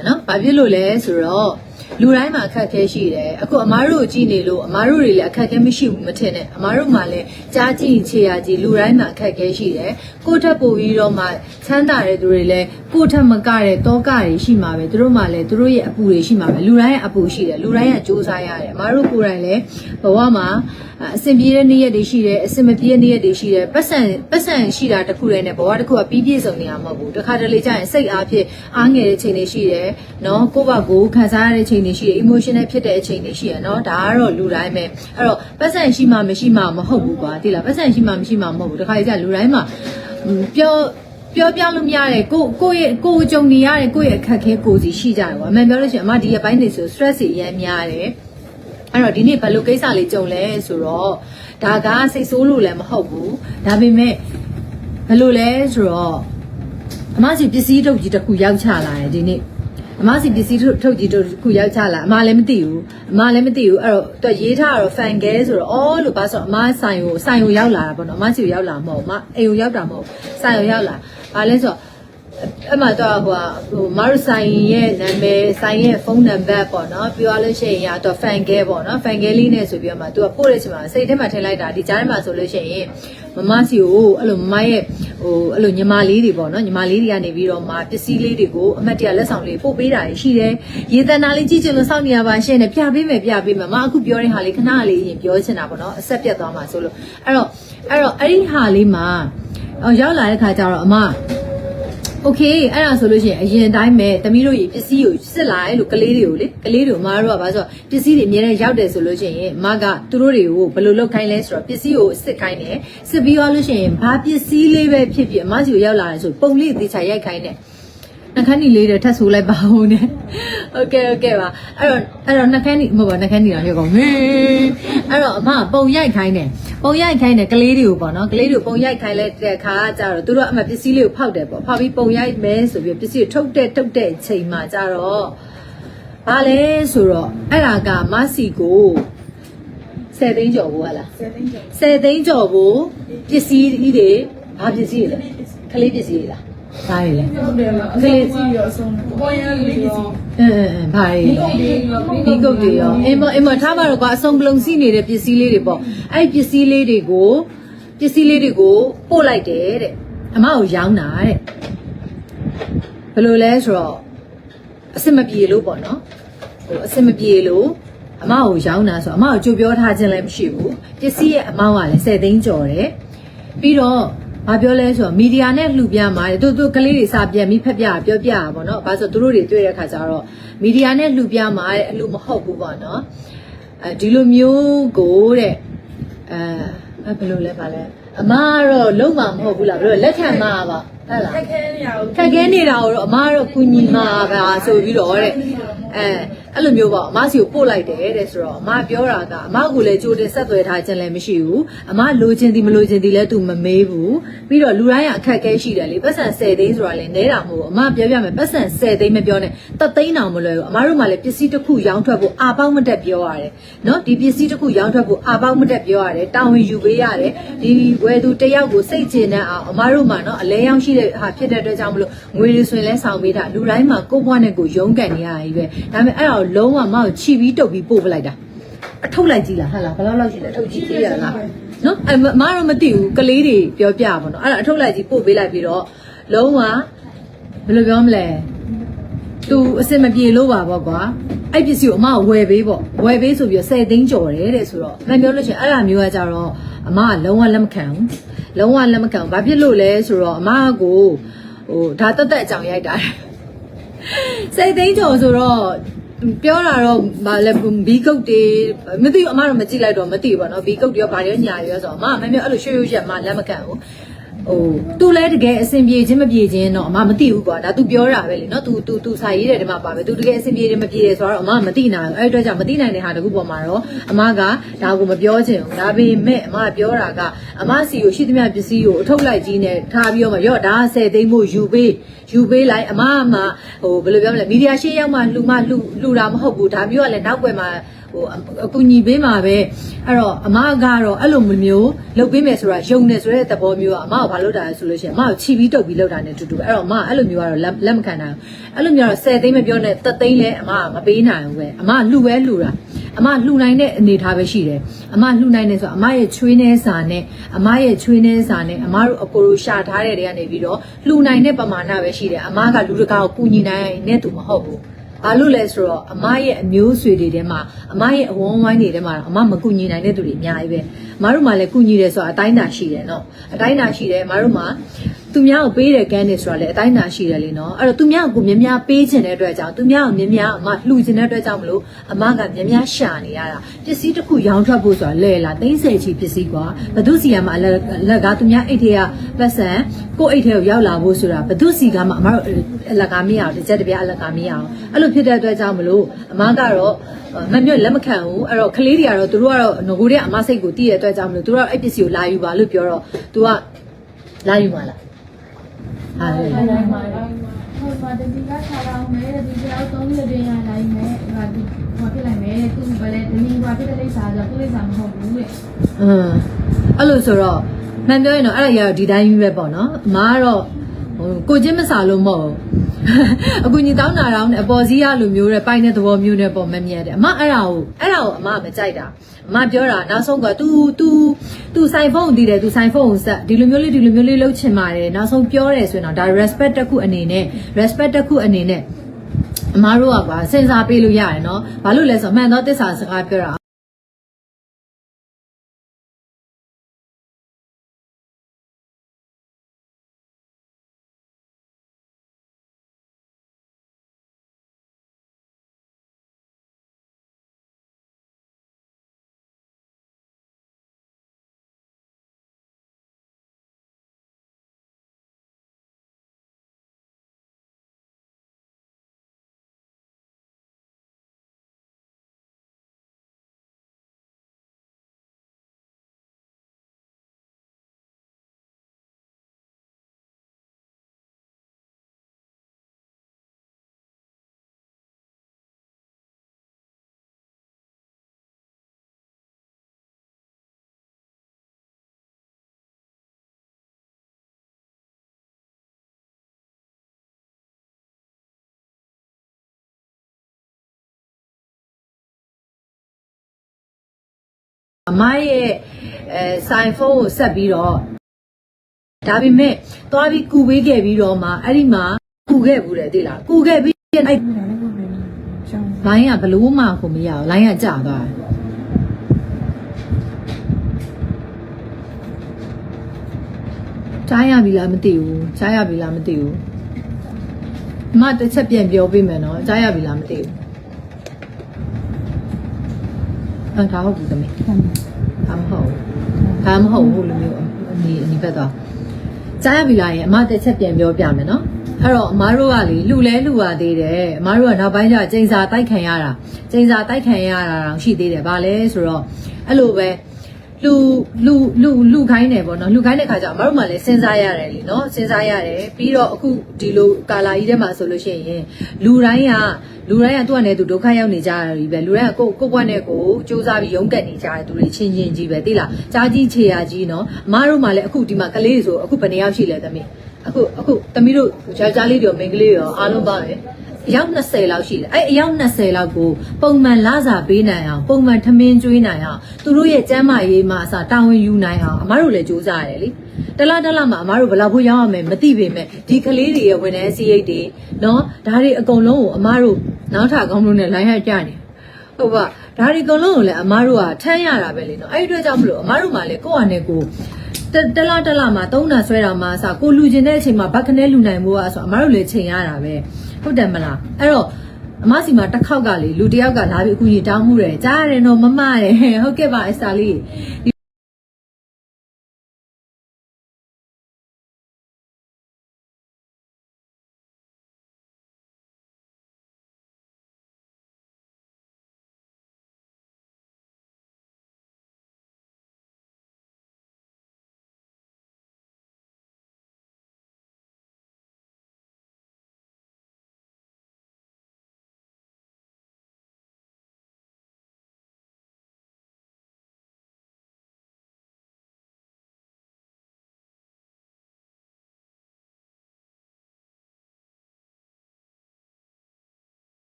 မယ်နော်ဘာဖြစ်လို့လဲဆိုတော့ လူတိုင်းမှာအခက်အခဲရှိတယ်အခုအမားတို့ကြည်နေလို့အမားတို့တွေလည်းအခက်အခဲမရှိဘူးမထင်နဲ့အမားတို့မှလည်းကြားကြည့်ခြေရကြည့်လူတိုင်းမှာအခက်အခဲရှိတယ်ကိုယ့်ထက်ပိုပြီးတော့မှချမ်းသာတဲ့သူတွေလည်းကိုယ့်ထက်မကတဲ့တောကတွေရှိမှာပဲသူတို့မှလည်းသူတို့ရဲ့အပူတွေရှိမှာပဲလူတိုင်းရဲ့အပူရှိတယ်လူတိုင်းကစူးစမ်းရတယ်အမားတို့ကိုယ်တိုင်လည်းဘဝမှာအဆင်ပြေတဲ့နေ့ရက်တွေရှိတယ်အဆင်မပြေတဲ့နေ့ရက်တွေရှိတယ်ပတ်စံပတ်စံရှိတာတစ်ခုတည်းနဲ့ဘဝတစ်ခုကပြီးပြည့်စုံနေရမှာမဟုတ်ဘူးတခါတလေကျရင်စိတ်အားဖြင့်အားငယ်တဲ့ချိန်တွေရှိတယ်နော်ကိုယ့်ဘာကိုယ်ခံစားရတဲ့ချိန်တွေရှိတယ် emotional ဖြစ်တဲ့အချိန်တွေရှိရနော်ဒါကတော့လူတိုင်းပဲအဲ့တော့ပတ်စံရှိမှမရှိမှမဟုတ်ဘူးကွာသိလားပတ်စံရှိမှမရှိမှမဟုတ်ဘူးတခါလေကျလူတိုင်းမှာပြောပြောပြလို့မရတဲ့ကိုကိုရဲ့ကိုကြုံနေရတဲ့ကိုရဲ့အခက်ခဲကိုစီရှိကြတယ်ကွာအမှန်ပြောလို့ရှိရင်အမဒီရဲ့ဘိုင်းနေဆို stress တွေအများများတယ်အဲ့တော့ဒီနေ့ဘယ်လိုကိစ္စလေးကြုံလဲဆိုတော့ဒါကစိတ်ဆိုးလို့လည်းမဟုတ်ဘူးဒါပေမဲ့ဘယ်လိုလဲဆိုတော့အမစီပစ္စည်းထုတ်ကြီးတစ်ခုရောက်ချလာတယ်ဒီနေ့ အမစီပစ္စည်းထုတ်ကြီးတစ်ခုရောက်ချလာအမလည်းမသိဘူးအမလည်းမသိဘူးအဲ့တော့သူရေးထားတော့ fan ကဲဆိုတော့အော်လို့ပါဆိုတော့အမဆိုင်ကိုဆိုင်ကိုရောက်လာတာပေါ့နော်အမစီကိုရောက်လာမဟုတ်အမအိမ်ကိုရောက်တာမဟုတ်ဆိုင်ကိုရောက်လာဘာလဲဆိုတော့ အဲ့မှာတော့ဟိုဟာဟိုမရဆိုင်ရဲ့နာမည်ဆိုင်ရဲ့ဖုန်းနံပါတ်ပေါ့နော်ပြောရလို့ရှိရင်ရတော့ fan ကဲပေါ့နော် fan ကဲလေးနဲ့ဆိုပြီးတော့မှ तू ကပို့တဲ့အချိန်မှာစိတ်ထဲမှာထည့်လိုက်တာဒီကြားထဲမှာဆိုလို့ရှိရင်မမစီကိုအဲ့လိုမမရဲ့ဟိုအဲ့လိုညီမလေးတွေပေါ့နော်ညီမလေးတွေကနေပြီးတော့မှပစ္စည်းလေးတွေကိုအမတ်တရလက်ဆောင်လေးပို့ပေးတာရှိတယ်ရေတနာလေးကြည့်ချင်လို့စောင့်နေရပါရှင့်နဲ့ပြပေးမယ်ပြပေးမယ်မအခုပြောတဲ့ဟာလေးခဏလေးရင်ပြောချင်တာပေါ့နော်အဆက်ပြတ်သွားမှာဆိုလို့အဲ့တော့အဲ့တော့အဲ့ဒီဟာလေးမှာရောက်လာတဲ့ခါကျတော့အမ โอเคအဲ့ဒါဆိုလို့ရှိရင်အရင်တိုင်းပဲသမီးတို့ရေပစ္စည်းကိုစစ်လာရဲလို့ကလေးတွေကိုလေကလေးတွေကိုမအားတော့ကဘာဆိုပစ္စည်းတွေအများနဲ့ရောက်တယ်ဆိုလို့ရှိရင်မကသူတို့တွေကိုဘယ်လိုလုပ်ခိုင်းလဲဆိုတော့ပစ္စည်းကိုစစ်ခိုင်းတယ်စစ်ပြီးသွားလို့ရှိရင်ဘာပစ္စည်းလေးပဲဖြစ်ဖြစ်အမစီကိုရောက်လာတယ်ဆိုပုံလေးသေချာရိုက်ခိုင်းတယ် နှခမ်းနီလေးတွေထပ်ဆိုလိုက်ပါဦးနဲ့โอเคโอเคပါအဲ့တော့အဲ့တော့နှခမ်းနီမဟုတ်ပါနှခမ်းနီတော့ပြောကောင်းဟေးအဲ့တော့အမပုံရိုက်ခိုင်းတယ်ပုံရိုက်ခိုင်းတယ်ကလေးတွေကိုပေါ့နော်ကလေးတွေကိုပုံရိုက်ခိုင်းလိုက်တဲ့အခါကျတော့သူတို့အမပစ္စည်းလေးကိုဖောက်တယ်ပေါ့ဖောက်ပြီးပုံရိုက်မယ်ဆိုပြီးပစ္စည်းကိုထုတ်တဲ့ထုတ်တဲ့ချိန်မှာကျတော့ဘာလဲဆိုတော့အဲ့ဒါကမစီကို10သိန်းကျော်ဘူးဟလား 7သိန်းကျော် 10သိန်းကျော်ဘူးပစ္စည်းတွေဘာပစ္စည်းတွေလဲကလေးပစ္စည်းတွေလား ဘာတွေလဲဟုတ်တယ်လားအခလေးစီရောအဆုံးပေါ်ရလေးရောအင်းအင်းအင်းဘာတွေဒီကုတ်လေးရောဒီကုတ်တွေရောအင်းမအင်းမထားပါတော့ကွာအစုံပလုံစီနေတဲ့ပစ္စည်းလေးတွေပေါ့အဲ့ဒီပစ္စည်းလေးတွေကိုပစ္စည်းလေးတွေကိုပို့လိုက်တယ်တဲ့အမကိုရောင်းတာတဲ့ဘယ်လိုလဲဆိုတော့အစင်မပြေလို့ပေါ့နော်ဟိုအစင်မပြေလို့အမကိုရောင်းတာဆိုတော့အမကိုကြိုပြောထားခြင်းလည်းမရှိဘူးပစ္စည်းရဲ့အမောင်းကလည်း10သိန်းကျော်တယ်ပြီးတော့ ဘာပြောလဲဆိုတော့မီဒီယာနဲ့လှူပြမှာတယ်သူသူကလေးတွေစာပြန်ပြီးဖက်ပြပြောပြတာပေါ့နော်ဘာလို့ဆိုသူတို့တွေတွေ့တဲ့ခါကျတော့မီဒီယာနဲ့လှူပြမှာတဲ့အလှူမဟုတ်ဘူးပေါ့နော်အဲဒီလိုမျိုးကိုတဲ့အဲဘယ်လိုလဲပါလဲအမကတော့လုံးဝမဟုတ်ဘူးလားဘယ်လိုလက်ခံမှာပါဟုတ်လားခက်ခဲနေရအောင်ခက်ခဲနေတာကိုတော့အမကတော့ကုညီမှာပါဆိုပြီးတော့တဲ့ အဲအဲ့လိုမျိုးပေါ့အမစီကိုပို့လိုက်တယ်တဲ့ဆိုတော့အမပြောတာကအမကလည်းကြိုတင်ဆက်သွယ်ထားခြင်းလည်းမရှိဘူးအမလိုချင်သည်မလိုချင်သည်လည်းသူမမေးဘူးပြီးတော့လူတိုင်းကအခက်အခဲရှိတယ်လေပတ်စံ10သိန်းဆိုတာလည်းနဲတာမဟုတ်ဘူးအမပြောပြမယ်ပတ်စံ10သိန်းမပြောနဲ့တသိန်းတောင်မလွယ်ဘူးအမတို့မှလည်းပစ္စည်းတစ်ခုရောင်းထွက်ဖို့အာပေါက်မတက်ပြောရတယ်နော်ဒီပစ္စည်းတစ်ခုရောင်းထွက်ဖို့အာပေါက်မတက်ပြောရတယ်တာဝန်ယူပေးရတယ်ဒီဝယ်သူတစ်ယောက်ကိုစိတ်ချတဲ့အောင်အမတို့မှနော်အလဲရောင်းရှိတဲ့ဟာဖြစ်တဲ့အတွက်ကြောင့်မလို့ငွေတွေဆိုရင်လဲဆောင်ပေးတာလူတိုင်းမှာကိုယ့်ဘဝနဲ့ကိုယ်ရုန်းကန်နေရကြီးပဲဒါပေမဲ့အဲ့ဒါကိုလုံးဝမအောင်ချီပြီးတုတ်ပြီးပို့ပလိုက်တာအထုတ်လိုက်ကြည့်လားဟာလားဘယ်လောက်လောက်ရှိလဲအထုတ်ကြည့်သေးရလားနော်အမမတော့မသိဘူးကလေးတွေပြောပြပါတော့အဲ့ဒါအထုတ်လိုက်ကြည့်ပို့ပေးလိုက်ပြီးတော့လုံးဝဘယ်လိုပြောမလဲသူအစ်မပြေလို့ပါပေါ့ကွာအဲ့ပစ္စည်းကိုအမကဝယ်ပေးပေါ့ဝယ်ပေးဆိုပြီးတော့10သိန်းကျော်တယ်တဲ့ဆိုတော့မပြောလို့ချင်းအဲ့ဒါမျိုးကကြတော့အမကလုံးဝလက်မခံဘူးလုံးဝလက်မခံဘူးဘာဖြစ်လို့လဲဆိုတော့အမကိုဟိုဒါတက်တက်အကြောင်ရိုက်တာ စိတ်သိန်းကျော်ဆိုတော့ပြောတာတော့ဗာလဲဘီကုတ်တွေမသိဘူးအမတော့မကြည့်လိုက်တော့မသိဘူးပေါ့နော်ဘီကုတ်တွေရောဗာတွေရောညာတွေရောဆိုတော့အမကမမျိုးအဲ့လိုရွှေရွှေရက်အမလက်မခံဘူး ဟိုသူလည်းတကယ်အဆင်ပြေခြင်းမပြေခြင်းတော့အမမသိဘူးကွာဒါ तू ပြောတာပဲလေနော် तू तू तू စာရေးတဲ့ဒီမှာပါပဲ तू တကယ်အဆင်ပြေတယ်မပြေတယ်ဆိုတော့အမမသိနိုင်ဘူးအဲ့ဒီအတွက်ကြောင့်မသိနိုင်တဲ့ဟာတခုပေါ်မှာတော့အမကဒါကိုမပြောချင်ဘူးဒါပေမဲ့အမပြောတာကအမစီကိုရှိသမျှပစ္စည်းကိုအထုတ်လိုက်ကြီးနဲ့ထားပြီးတော့မှရော့ဒါ10သိန်းဖို့ယူပေးယူပေးလိုက်အမကမှဟိုဘယ်လိုပြောမလဲမီဒီယာရှေ့ရောက်မှလှူမှလှူလှူတာမဟုတ်ဘူးဒါမျိုးကလည်းနောက်ွယ်မှာ ဟဟိုအကူညီပေးမှာပဲအဲ့တော့အမကတော့အဲ့လိုမျိုးလုပ်ပေးမယ်ဆိုတာယုံနေဆိုတဲ့သဘောမျိုးကအမကဘာလုပ်တာလဲဆိုလို့ရှိရင်အမကိုချီပြီးတုတ်ပြီးလုပ်တာ ਨੇ တူတူအဲ့တော့အမကအဲ့လိုမျိုးကတော့လက်လက်မခံနိုင်ဘူးအဲ့လိုမျိုးကတော့10သိန်းမပြောနဲ့3သိန်းလဲအမကမပေးနိုင်ဘူးပဲအမကလှူပဲလှူတာအမလှူနိုင်တဲ့အနေအထားပဲရှိတယ်အမလှူနိုင်တယ်ဆိုတော့အမရဲ့ချွေးနှဲစာနဲ့အမရဲ့ချွေးနှဲစာနဲ့အမတို့အကိုတို့ရှာထားတဲ့တွေကနေပြီးတော့လှူနိုင်တဲ့ပမာဏပဲရှိတယ်အမကလူတကာကိုကူညီနိုင်တဲ့သူမဟုတ်ဘူး ဘာလို့လဲဆိုတော့အမရဲ့အမျိုးဆွေတွေထဲမှာအမရဲ့အဝန်းဝိုင်းတွေထဲမှာအမမကူညီနိုင်တဲ့သူတွေအများကြီးပဲအမတို့မှလည်းကူညီတယ်ဆိုတာအတိုင်းတာရှိတယ်နော်အတိုင်းတာရှိတယ်အမတို့မှ သူများကိုပေးတဲ့ကန်းနေဆိုတာလည်းအတိုင်းတာရှိတယ်လေနော်အဲ့တော့သူများကိုများများပေးခြင်းတဲ့အတွက်ကြောင့်သူများကိုများများအမလှူခြင်းတဲ့အတွက်ကြောင့်မလို့အမကများများရှာနေရတာပစ္စည်းတစ်ခုရောင်းထွက်ဖို့ဆိုတာလဲလာ30ချီပစ္စည်းကွာဘသူစီကမှအလလက်ကသူများအိတ်ထဲကပတ်စံကိုယ့်အိတ်ထဲကိုရောက်လာဖို့ဆိုတာဘသူစီကမှအမတို့အလကာမရအောင်တစ်ချက်တစ်ပြားအလကာမရအောင်အဲ့လိုဖြစ်တဲ့အတွက်ကြောင့်မလို့အမကတော့မမြတ်လက်မခံဘူးအဲ့တော့ကလေးတွေကတော့သူတို့ကတော့ငကိုတဲ့အမစိတ်ကိုတည်ရတဲ့အတွက်ကြောင့်မလို့သူတို့ကတော့အဲ့ပစ္စည်းကိုလာယူပါလို့ပြောတော့ तू ကလာယူမှာလား ဟာလေဟိုမှာဟိုမှာတတိကထားအောင်မယ်ဒီကြောက်သုံးရတဲ့ရလိုက်မယ်ဟာဒီဟောပြလိုက်မယ်သူဘယ်လဲဒီဟောပြတဲ့လိပ်စာဆိုသူ့လိပ်စာမဟုတ်ဘူးလေအင်းအဲ့လိုဆိုတော့မှန်ပြောရင်တော့အဲ့ဒါရတော့ဒီတိုင်းကြီးပဲပေါ့နော်အမားကတော့ ဟိုကိုချင်းမစာလို့မဟုတ်ဘူးအကူညီတောင်းတာတောင်းတယ်အပေါ်စီးရလိုမျိုးတဲ့ပိုင်တဲ့သဘောမျိုးနဲ့ပေါ့မမြတ်တယ်အမအဲ့ဒါကိုအဲ့ဒါကိုအမမကြိုက်တာအမပြောတာနောက်ဆုံးက तू तू तू ဆိုင်ဖုန်းတည်တယ် तू ဆိုင်ဖုန်းကိုဆက်ဒီလိုမျိုးလေးဒီလိုမျိုးလေးလှုပ်ချင်ပါတယ်နောက်ဆုံးပြောတယ်ဆိုရင်တော့ဒါ respect တစ်ခုအနေနဲ့ respect တစ်ခုအနေနဲ့အမားတို့ကပါစဉ်းစားပေးလို့ရတယ်နော်ဘာလို့လဲဆိုတော့အမှန်တော့တစ္ဆာစကားပြောတာ မရဲ့အဲဆိုင်ဖုန်းကိုဆက်ပြီးတော့ဒါပေမဲ့သွားပြီးကူပေးခဲ့ပြီးတော့မှအဲ့ဒီမှာကူခဲ့ဘူးတယ်သိလားကူခဲ့ပြီးအဲ့လိုင်းကဘလို့မှကိုမရဘူးလိုင်းကကျသွားတယ်ကြားရပြီလားမသိဘူးကြားရပြီလားမသိဘူးအမတစ်ချက်ပြန်ပြောပေးမယ်နော်ကြားရပြီလားမသိဘူးအဲ့ဒါဟုတ်ပြီသမီး ဒါမဟုတ်ဘူးဒါမဟုတ်ဘူးလို့မျိုးအနီအနီဘက်တော့ကြားရပြီလားရင်အမတစ်ချက်ပြန်ပြောပြမယ်နော်အဲ့တော့အမားတို့ကလေလှူလဲလှူရသေးတယ်အမားတို့ကနောက်ပိုင်းကျကျိန်စာတိုက်ခံရတာကျိန်စာတိုက်ခံရတာတောင်ရှိသေးတယ်ဗာလဲဆိုတော့အဲ့လိုပဲ လူလူလူလူခိုင်းတယ်ပေါ့နော်လူခိုင်းတဲ့ခါကျအမတို့မှလည်းစဉ်းစားရတယ်လीနော်စဉ်းစားရတယ်ပြီးတော့အခုဒီလိုကာလာကြီးထဲမှာဆိုလို့ရှိရင်လူတိုင်းကလူတိုင်းကသူ့အနေနဲ့သူဒုက္ခရောက်နေကြတယ်ပဲလူတိုင်းကကိုကိုယ့်ဘွက်နဲ့ကိုစူးစမ်းပြီးရုန်းကန်နေကြတယ်သူတွေချင်းချင်းကြီးပဲသိလားကြားကြီးခြေရကြီးနော်အမတို့မှလည်းအခုဒီမှာကလေးဆိုအခုဘယ်နှစ်ယောက်ရှိလဲသမီးအခုအခုသမီးတို့ယောက်ျားလေးတွေရောမိန်းကလေးတွေရောအားလုံးပါပဲ အယောက်20လောက်ရှိတယ်အဲ့အယောက်20လောက်ကိုပုံမှန်လစာပေးနိုင်အောင်ပုံမှန်ထမင်းကျွေးနိုင်အောင်သူတို့ရဲ့ကျန်းမာရေးမှာအစားတာဝန်ယူနိုင်အောင်အမတို့လည်းစူးစမ်းရတယ်လေတလားတလားမှာအမတို့ဘယ်လောက်ဖို့ရောက်ရမယ်မသိပေမဲ့ဒီကလေးတွေရဲ့ဝန်ထမ်းစည်းရိတ်တွေနော်ဒါတွေအကုန်လုံးကိုအမတို့နောက်ထပ်ကောင်းလို့နဲ့လိုင်းရကြနေဟုတ်ပါဒါတွေအကုန်လုံးကိုလည်းအမတို့ကထမ်းရတာပဲလေနော်အဲ့ဒီအတွက်ကြောင့်မလို့အမတို့မှလည်းကိုယ့်အနေကိုတတလားတလားမှာသုံးတာဆွဲတာမှာအစားကိုလူကျင်တဲ့အချိန်မှာဘက်ခနဲလူနိုင်ဖို့อ่ะဆိုအမတို့လည်းချိန်ရတာပဲ ဟုတ်တယ်မလားအဲ့တော့အမစီမှာတစ်ခေါက်ကလေလူတစ်ယောက်ကလာပြီးအကူကြီးတောင်းမှုတယ်ကြားရတယ်နော်မမတယ်ဟုတ်ကဲ့ပါအစာလေးလို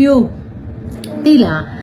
မျိုးသိလား